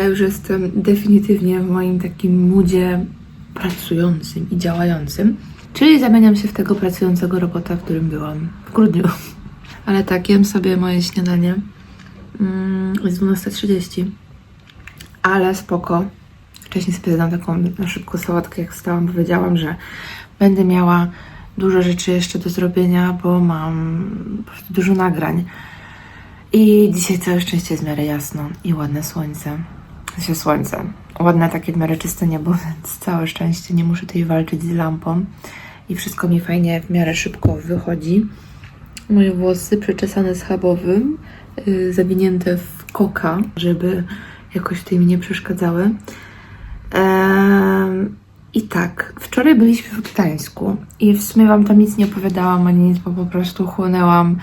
Ja już jestem definitywnie w moim takim moodzie pracującym i działającym. Czyli zamieniam się w tego pracującego robota, w którym byłam w grudniu. Ale tak, jem sobie moje śniadanie. Mm, jest 12.30. Ale spoko. Wcześniej sobie dodam taką szybko sałatkę, jak wstałam, powiedziałam, że będę miała dużo rzeczy jeszcze do zrobienia, bo mam dużo nagrań. I dzisiaj całe szczęście jest miarę jasno i ładne słońce. Sensie słońce. Ładne takie w miarę czyste niebo, więc całe szczęście nie muszę tutaj walczyć z lampą. I wszystko mi fajnie w miarę szybko wychodzi. Moje włosy przeczesane schabowym, yy, zawinięte w koka, żeby jakoś tutaj mi nie przeszkadzały. Em, I tak, wczoraj byliśmy w Gdańsku i w sumie Wam tam nic nie opowiadałam ani nic, bo po prostu chłonęłam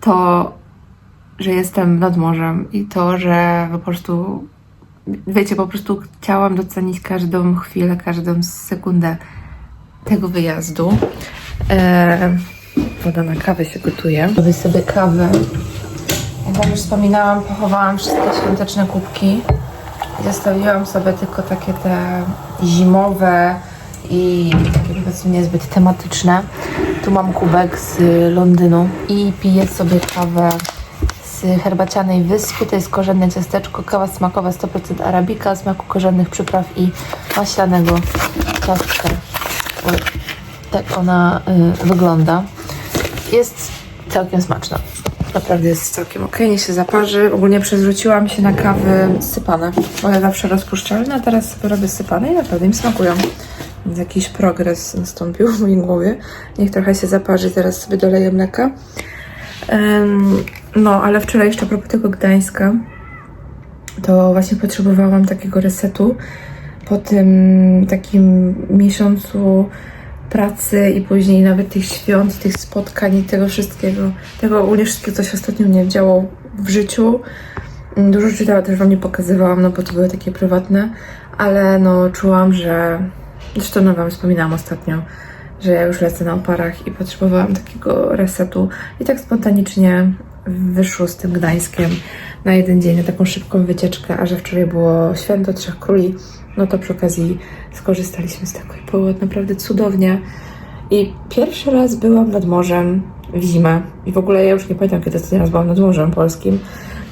to, że jestem nad morzem i to, że po prostu, wiecie, po prostu chciałam docenić każdą chwilę, każdą sekundę tego wyjazdu. E, woda na kawę się gotuje. Robię sobie kawę. Jak już wspominałam, pochowałam wszystkie świąteczne kubki. Zostawiłam sobie tylko takie te zimowe i takie powiedzmy niezbyt tematyczne. Tu mam kubek z Londynu i piję sobie kawę herbacianej wyspy. To jest korzenne ciasteczko, kawa smakowa 100% arabika, smaku korzennych przypraw i maślanego ciastka. Tak ona y, wygląda. Jest całkiem smaczna. Naprawdę jest całkiem ok, niech się zaparzy. Ogólnie przezrzuciłam się na kawy sypane, ja zawsze rozpuszczalne, a teraz sobie robię sypane i naprawdę mi smakują. Więc jakiś progres nastąpił w mojej głowie. Niech trochę się zaparzy, teraz sobie doleję mleka. Em, no, ale wczoraj jeszcze a propos tego Gdańska, to właśnie potrzebowałam takiego resetu po tym takim miesiącu pracy i później nawet tych świąt, tych spotkań i tego wszystkiego, tego ogólnie wszystkiego, co się ostatnio mnie działo w życiu. Mm, Dużo teraz też Wam nie pokazywałam, no bo to były takie prywatne, ale no czułam, że zresztą no Wam wspominałam ostatnio, że ja już lecę na oparach i potrzebowałam takiego resetu i tak spontanicznie wyszło z tym Gdańskiem na jeden dzień, na taką szybką wycieczkę, a że wczoraj było święto Trzech Króli, no to przy okazji skorzystaliśmy z tego i było naprawdę cudownie. I pierwszy raz byłam nad morzem w zimę. I w ogóle ja już nie pamiętam, kiedy ostatni raz byłam nad Morzem Polskim,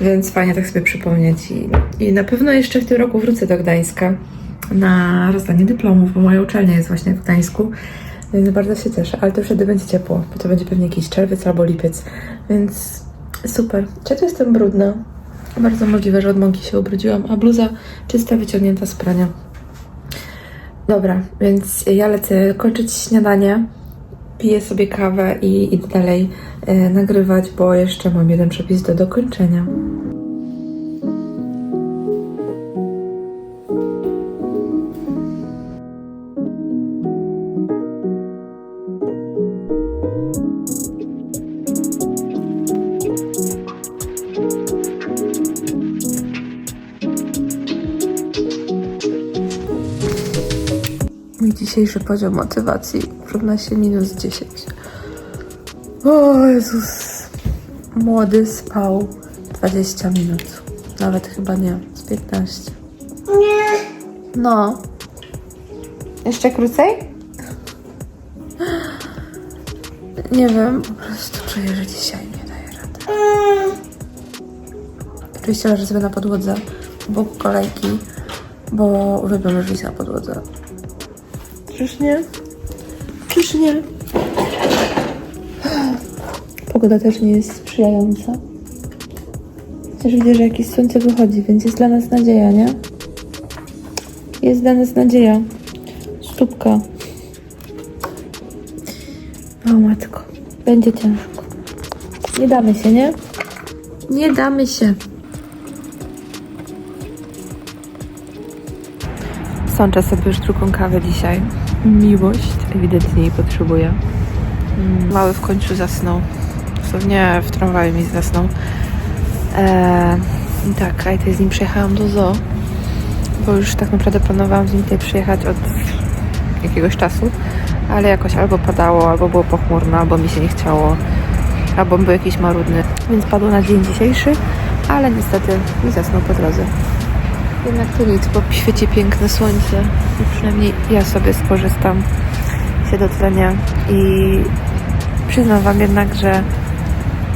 więc fajnie tak sobie przypomnieć. I, I na pewno jeszcze w tym roku wrócę do Gdańska na rozdanie dyplomów, bo moja uczelnia jest właśnie w Gdańsku, więc bardzo się cieszę. Ale to wtedy będzie ciepło, bo to będzie pewnie jakiś czerwiec albo lipiec, więc super. Czy jestem brudna? Bardzo możliwe, że od mąki się ubrudziłam, a bluza czysta, wyciągnięta z prania. Dobra, więc ja lecę kończyć śniadanie, piję sobie kawę i idę dalej e, nagrywać, bo jeszcze mam jeden przepis do dokończenia. Dzisiejszy poziom motywacji równa się minus 10. O Jezus. Młody spał 20 minut. Nawet chyba nie, z 15. Nie. No. Jeszcze krócej? Nie wiem, po prostu czuję, że dzisiaj nie daję rady. Oczywiście leżę sobie na podłodze obok kolejki, bo uwielbiam leżeć na podłodze. Czyż nie? Czyż nie? Pogoda też nie jest sprzyjająca. Chociaż widzę, że jakieś słońce wychodzi, więc jest dla nas nadzieja, nie? Jest dla nas nadzieja. Stópka. O matko. Będzie ciężko. Nie damy się, nie? Nie damy się. Sączę sobie już drugą kawę dzisiaj. Miłość ewidentnie jej potrzebuję. Mm, Mały w końcu zasnął. Dosłownie w tramwaju mi zasnął. Eee, tak, a z nim przyjechałam do zoo, bo już tak naprawdę planowałam z nim tutaj przyjechać od jakiegoś czasu, ale jakoś albo padało, albo było pochmurno, albo mi się nie chciało, albo był jakiś marudny, więc padło na dzień dzisiejszy, ale niestety nie zasnął po drodze. Jednak to nic, bo świeci piękne słońce. I przynajmniej ja sobie skorzystam. Się dotlenia. I przyznam Wam jednak, że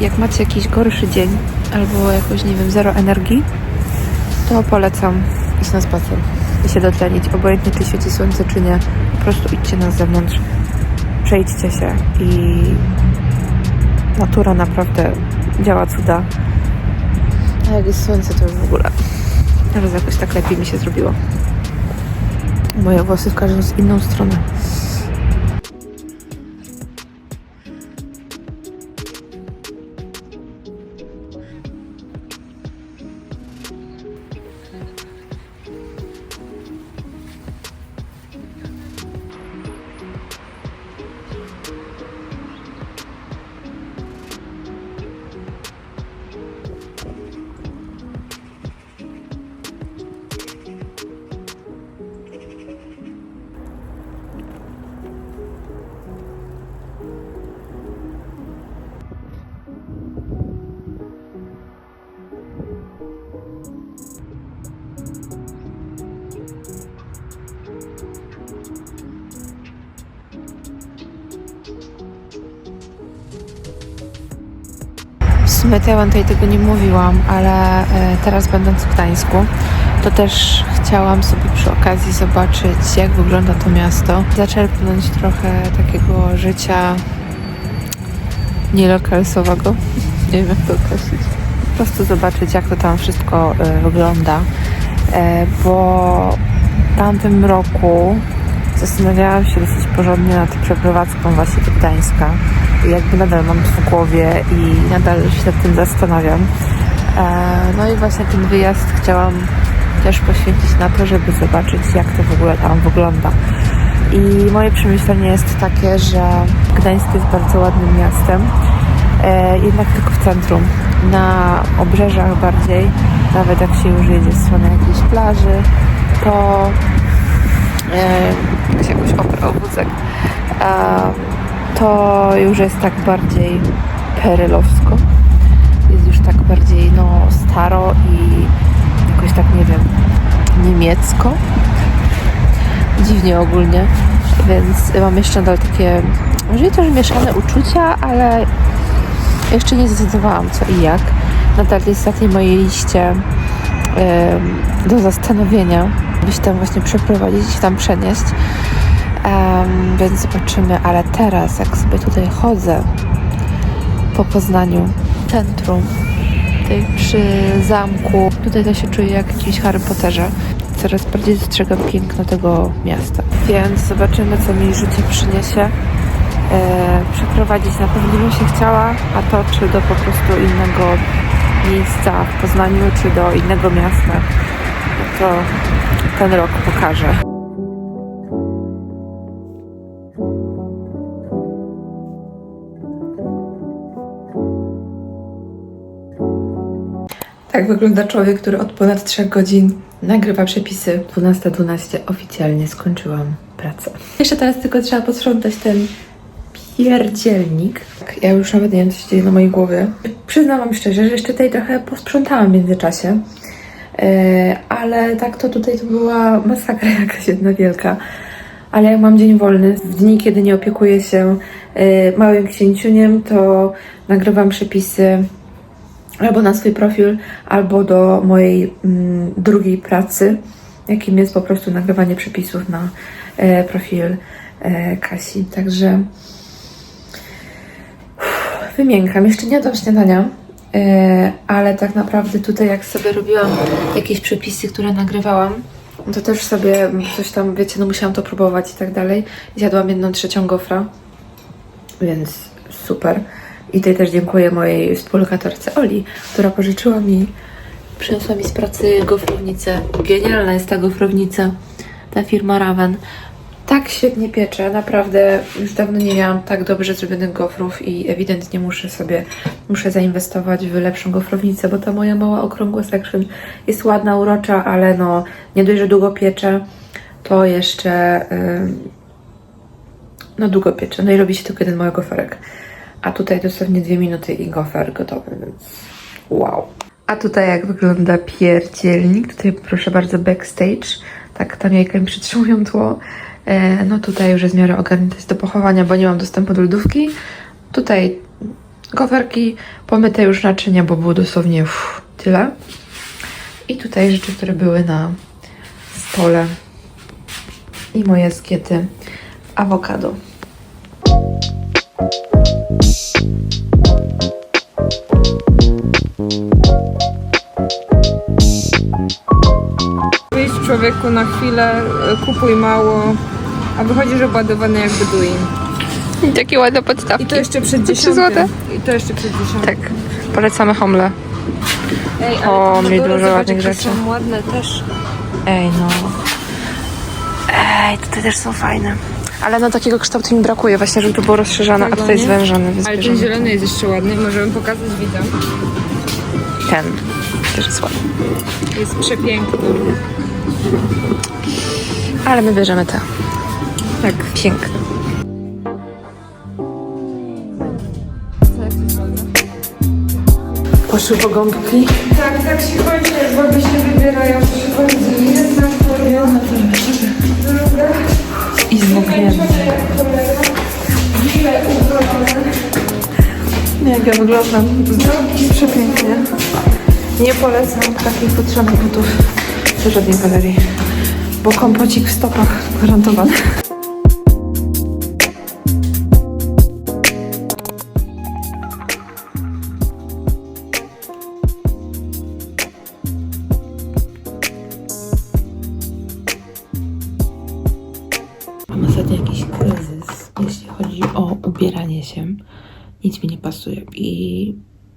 jak macie jakiś gorszy dzień albo jakoś, nie wiem, zero energii, to polecam iść na spacer i się dotlenić, obojętnie czy świeci słońce czy nie, po prostu idźcie na zewnątrz, przejdźcie się i natura naprawdę działa cuda. A jak jest słońce, to już w ogóle Teraz jakoś tak lepiej mi się zrobiło. Moje włosy wskażą z inną stronę. W wam tutaj tego nie mówiłam, ale e, teraz będąc w Gdańsku, to też chciałam sobie przy okazji zobaczyć, jak wygląda to miasto. Zaczerpnąć trochę takiego życia nielokalsowego. Nie wiem jak to określić. Po prostu zobaczyć, jak to tam wszystko e, wygląda. E, bo w tamtym roku zastanawiałam się dosyć porządnie nad przeprowadzką właśnie do Gdańska. Jakby nadal mam to w głowie i nadal się nad tym zastanawiam. E, No i właśnie ten wyjazd chciałam też poświęcić na to, żeby zobaczyć, jak to w ogóle tam wygląda. I moje przemyślenie jest takie, że Gdańsk jest bardzo ładnym miastem, e, jednak tylko w centrum. Na obrzeżach bardziej, nawet jak się już jedzie w stronę jakiejś plaży, to e, jakoś oprał wózek, e, to już jest tak bardziej perelowsko. Jest już tak bardziej no, staro i jakoś tak, nie wiem, niemiecko. Dziwnie ogólnie, więc mam jeszcze nadal takie, może nie mieszane uczucia, ale jeszcze nie zdecydowałam co i jak. nadal jest na tej mojej liście do zastanowienia, by się tam właśnie przeprowadzić i tam przenieść. Em, więc zobaczymy, ale teraz jak sobie tutaj chodzę po Poznaniu, centrum, tutaj przy zamku, tutaj to się czuję jak w jakimś Harry Potterze. Coraz bardziej dostrzegam piękno tego miasta. Więc zobaczymy, co mi życie przyniesie. E, przeprowadzić na pewno bym się chciała, a to czy do po prostu innego miejsca w Poznaniu, czy do innego miasta, to ten rok pokaże. Tak wygląda człowiek, który od ponad 3 godzin nagrywa przepisy. 12.12 oficjalnie skończyłam pracę. Jeszcze teraz tylko trzeba posprzątać ten pierdzielnik. Tak, Ja już nawet nie wiem, co się dzieje na mojej głowie. Przyznam wam szczerze, że jeszcze tutaj trochę posprzątałam w międzyczasie. E, ale tak to tutaj to była masakra jakaś jedna wielka. Ale jak mam dzień wolny, w dni, kiedy nie opiekuję się e, małym księciuniem, to nagrywam przepisy albo na swój profil, albo do mojej mm, drugiej pracy, jakim jest po prostu nagrywanie przepisów na e, profil Kasi. Także wymiękam. Jeszcze nie jadłam śniadania, ale tak naprawdę tutaj jak sobie robiłam jakieś przepisy, które nagrywałam, to też sobie coś tam, wiecie, no musiałam to próbować i tak dalej. Zjadłam jedną trzecią gofra, więc super. I tutaj też dziękuję mojej współlokatorce Oli, która pożyczyła mi, przyniosła mi z pracy gofrownicę. Genialna jest ta gofrownica, ta firma Raven. Tak świetnie piecze, naprawdę już dawno nie miałam tak dobrze zrobionych gofrów i ewidentnie muszę sobie, muszę zainwestować w lepszą gofrownicę, bo ta moja mała okrągła section jest ładna, urocza, ale no nie dość, że długo piecze, to jeszcze ym, no długo piecze, no i robi się tylko jeden mały goferek. A tutaj dosłownie dwie minuty i gofer gotowy, więc wow. A tutaj jak wygląda pierdzielnik, tutaj proszę bardzo backstage, tak tam jajka mi przytrzymują tło. E, no tutaj już jest miarę ogarnięte do pochowania, bo nie mam dostępu do lodówki. Tutaj goferki, pomyte już naczynia, bo było dosłownie uff, tyle. I tutaj rzeczy, które były na stole. I moje skiety awokado. Wyjść człowieku na chwilę, y, kupuj mało, a wychodzi, że ładowany jak Beduin. I takie ładne podstawki. I to jeszcze przed dziesiątym. złote? I to jeszcze przed dziesiątym. Tak, polecamy Homle. Ej, ale O, pomidory, mi dużo zobacz, ładnych jakie rzeczy. są ładne też. Ej, no. Ej, tutaj też są fajne. Ale no takiego kształtu mi brakuje właśnie, żeby to było rozszerzone, a tutaj nie? zwężone, więc Ale ten bierzemy zielony jest jeszcze ładny, możemy pokazać widzom. ten. Też jest ładny. Jest przepiękny. Ale my bierzemy te. Tak. Piękne. Poszły pogąbki. Tak, tak się kończy, jak baby się wybierają, kończy. Jedna forma, druga. I zmokniemy. Ile ubrane. Jak ja wyglądam. Przepięknie. Nie polecam takich futrzanych butów do żadnej galerii. Bo kompocik w stopach gwarantowany. I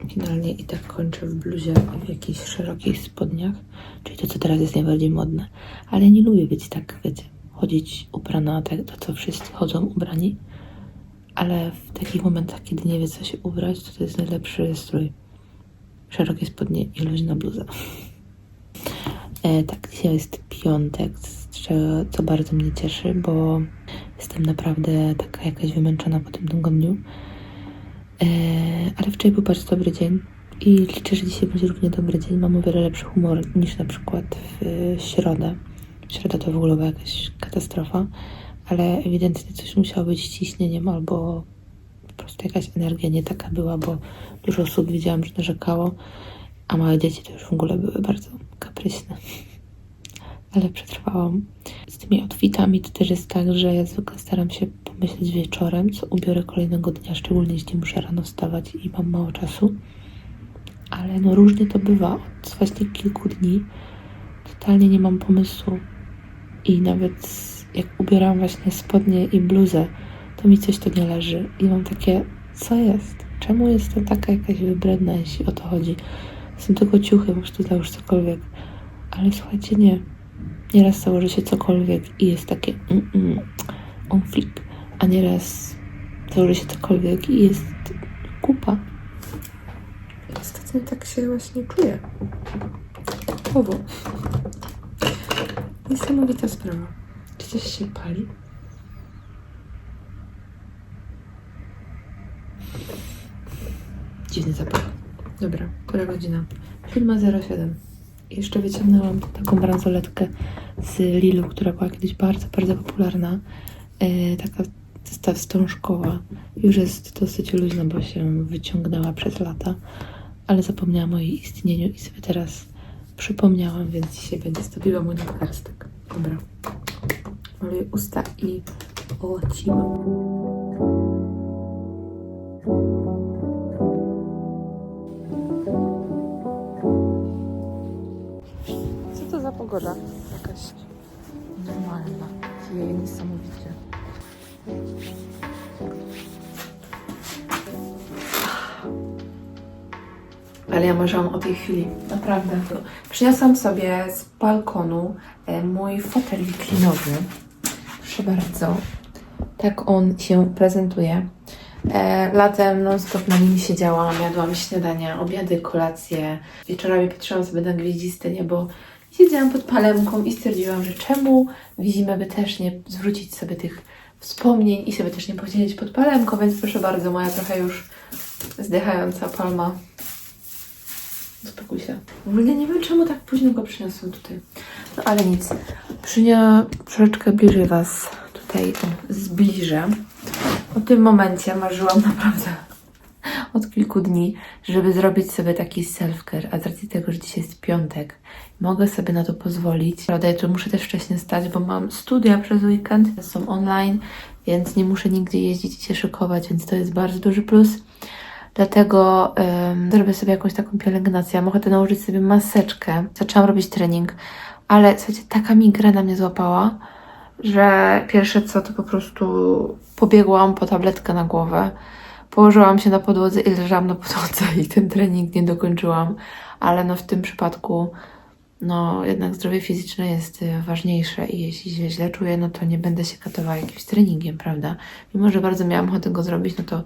finalnie i tak kończę w bluzie w jakichś szerokich spodniach, czyli to, co teraz jest najbardziej modne. Ale nie lubię być tak, wiecie, chodzić ubrana, tak, to co wszyscy chodzą ubrani. Ale w takich momentach, kiedy nie wie, co się ubrać, to to jest najlepszy strój. Szerokie spodnie i luźna bluza. E, tak, dzisiaj jest piątek, co bardzo mnie cieszy, bo jestem naprawdę taka jakaś wymęczona po tym tygodniu. E, ale wczoraj był bardzo dobry dzień i liczę, że dzisiaj będzie równie dobry dzień. Mam o wiele lepszy humor niż na przykład w środę. Środa to w ogóle była jakaś katastrofa, ale ewidentnie coś musiało być ciśnieniem albo po prostu jakaś energia nie taka była, bo dużo osób widziałam, że narzekało A małe dzieci to już w ogóle były bardzo kapryśne. Ale przetrwałam. Z tymi outfitami to też jest tak, że ja zwykle staram się pomyśleć wieczorem, co ubiorę kolejnego dnia, szczególnie jeśli muszę rano wstawać i mam mało czasu. Ale no różnie to bywa. Od właśnie kilku dni totalnie nie mam pomysłu. I nawet jak ubieram właśnie spodnie i bluzę, to mi coś to nie leży. I mam takie, co jest? Czemu jestem taka jakaś wybredna, jeśli o to chodzi? Są tylko ciuchy, po prostu załóż cokolwiek. Ale słuchajcie, nie. Nieraz założy się cokolwiek i jest takie mm, mm, on flick, a nieraz założy się cokolwiek i jest kupa. Ostatnio tak się właśnie czuję. Owo. Niesamowita sprawa. Czy coś się pali? Dziwny zapach. Dobra, która godzina? Firma 07. Jeszcze wyciągnęłam taką bransoletkę z Lilu, która była kiedyś bardzo, bardzo popularna. E, taka zestaw wstążkowa. Już jest dosyć luźna, bo się wyciągnęła przez lata, ale zapomniałam o jej istnieniu i sobie teraz przypomniałam, więc dzisiaj będzie zdobiła mój nadgarstek. Dobra. Maluję usta i ocim. Ale ja marzyłam o tej chwili, naprawdę. Przyniosłam sobie z balkonu e, mój fotel wiklinowy. Proszę bardzo. Tak on się prezentuje. E, latem non stop na nim siedziałam, jadłam śniadania, obiady, kolacje. Wieczorami patrzyłam sobie na gwieździste niebo. Siedziałam pod palemką i stwierdziłam, że czemu w zimę by też nie zwrócić sobie tych wspomnień i sobie też nie posiedzieć pod palemką, więc proszę bardzo, moja trochę już zdychająca palma. Uspokój się. W ogóle nie wiem, czemu tak późno go przyniosłam tutaj. No ale nic. Przynia troszeczkę bliżej Was tutaj o, zbliżę. W tym momencie marzyłam naprawdę od kilku dni, żeby zrobić sobie taki self-care, a z racji tego, że dzisiaj jest piątek, mogę sobie na to pozwolić. Prawda, tu muszę też wcześniej stać, bo mam studia przez weekend, są online, więc nie muszę nigdzie jeździć i się szykować, więc to jest bardzo duży plus. Dlatego zrobię sobie jakąś taką pielęgnację. Mam ochotę nałożyć sobie maseczkę. Zaczęłam robić trening, ale słuchajcie, taka migrena mnie złapała, że pierwsze co to po prostu pobiegłam po tabletkę na głowę. Położyłam się na podłodze i leżałam na podłodze i ten trening nie dokończyłam. Ale no w tym przypadku no jednak zdrowie fizyczne jest y, ważniejsze i jeśli się źle czuję, no to nie będę się katowała jakimś treningiem, prawda? Mimo, że bardzo miałam ochotę go zrobić, no to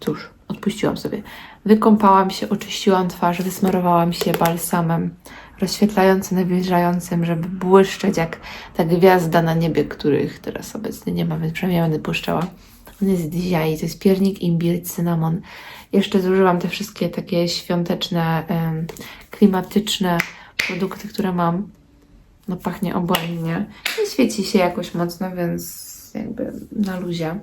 cóż, odpuściłam sobie. Wykąpałam się, oczyściłam twarz, wysmarowałam się balsamem rozświetlającym, nawilżającym, żeby błyszczeć jak ta gwiazda na niebie, których teraz obecnie nie ma, więc przynajmniej będę błyszczała. On jest dzisiaj, to jest piernik, imbir, cynamon. Jeszcze zużyłam te wszystkie takie świąteczne, em, klimatyczne produkty, które mam. No pachnie obłędnie. Nie świeci się jakoś mocno, więc jakby na luzie.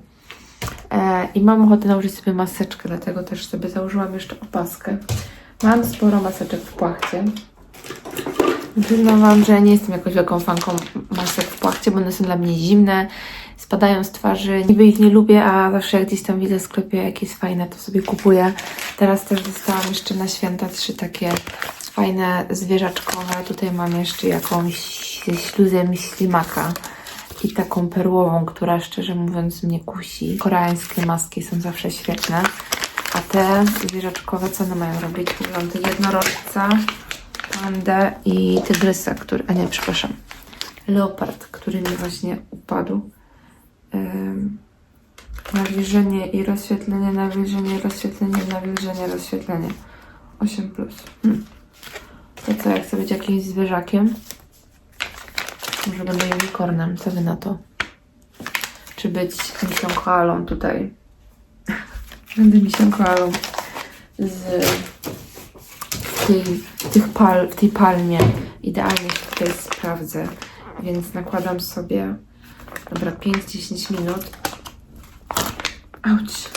E, I mam ochotę nałożyć sobie maseczkę, dlatego też sobie założyłam jeszcze opaskę. Mam sporo maseczek w płachcie. Przyznam Wam, że nie jestem jakąś wielką fanką masek w płachcie, bo one są dla mnie zimne, spadają z twarzy. Niby ich nie lubię, a zawsze jak gdzieś tam widzę w sklepie jakieś fajne, to sobie kupuję. Teraz też dostałam jeszcze na święta trzy takie fajne zwierzaczkowe. Tutaj mam jeszcze jakąś ze śluzem ślimaka i taką perłową, która szczerze mówiąc mnie kusi. Koreańskie maski są zawsze świetne. A te zwierzaczkowe, co one mają robić? Wygląda jednorożca, pandę i tygrysa, który... A nie, przepraszam. Leopard, który mi właśnie upadł. Ym, nawilżenie i rozświetlenie, nawilżenie, rozświetlenie, nawilżenie, rozświetlenie. 8+. Plus. Hmm. To co, jak chcę być jakimś zwierzakiem? Może będę unicornem, co wy na to? Czy być misią koalą tutaj? Będę misią koalą z tej, tych pal, w tej palmie. Idealnie się tutaj sprawdzę. Więc nakładam sobie, dobra, 5-10 minut. Auć.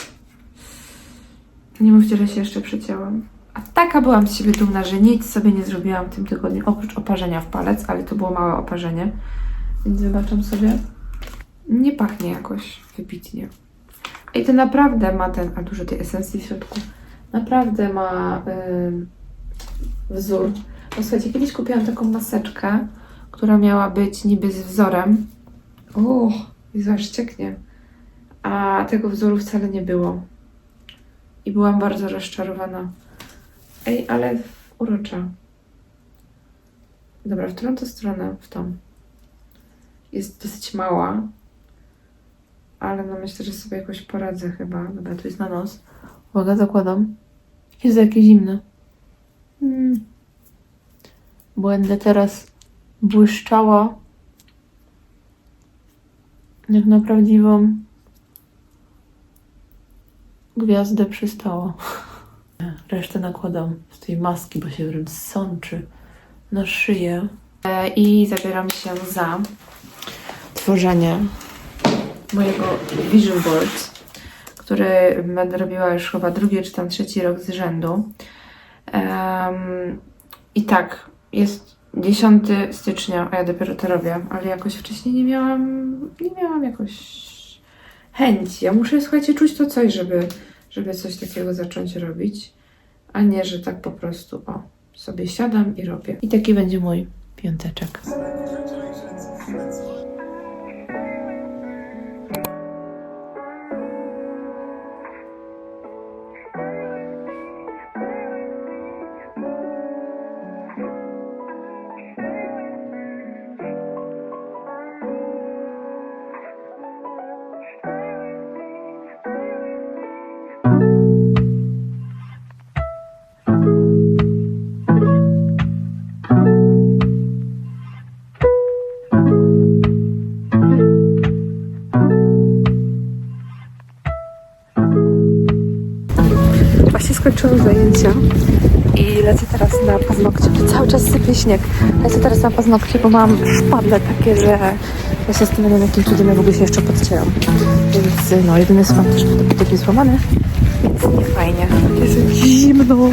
Nie mówcie, że się jeszcze przecięłam. A taka byłam z siebie dumna, że nic sobie nie zrobiłam w tym tygodniu, oprócz oparzenia w palec, ale to było małe oparzenie. Więc zobaczam sobie. Nie pachnie jakoś wybitnie. I to naprawdę ma ten, a dużo tej esencji w środku, naprawdę ma ym, wzór. No słuchajcie, kiedyś kupiłam taką maseczkę, która miała być niby z wzorem. Uch, Jezu, aż cieknie. A tego wzoru wcale nie było. I byłam bardzo rozczarowana. Ej, ale urocza. Dobra, w którą to stronę? W tą. Jest dosyć mała. Ale no myślę, że sobie jakoś poradzę chyba. Dobra, tu jest na nos. Uwaga, zakładam. Jest jakie zimne. Mm. Będę teraz błyszczała jak na prawdziwą gwiazdę przystało. Resztę nakładam z tej maski, bo się wręcz sączy na szyję. E, I zabieram się za tworzenie mojego vision board, który będę robiła już chyba drugi czy tam trzeci rok z rzędu. Em, I tak, jest 10 stycznia, a ja dopiero to robię, ale jakoś wcześniej nie miałam, nie miałam jakoś chęci. Ja muszę, słuchajcie, czuć to coś, żeby, żeby coś takiego zacząć robić, a nie, że tak po prostu, o, sobie siadam i robię. I taki będzie mój piąteczek. Skończyłam zajęcia i lecę teraz na paznokcie. Tu cały czas sypie śnieg. Lecę teraz na paznokcie, bo mam szpadle takie, że ja się zastanawiam, jakim cudem ja w ogóle się jeszcze podcieram. Więc no, jedyny smak też taki złamany, więc nie fajnie. Jest zimno.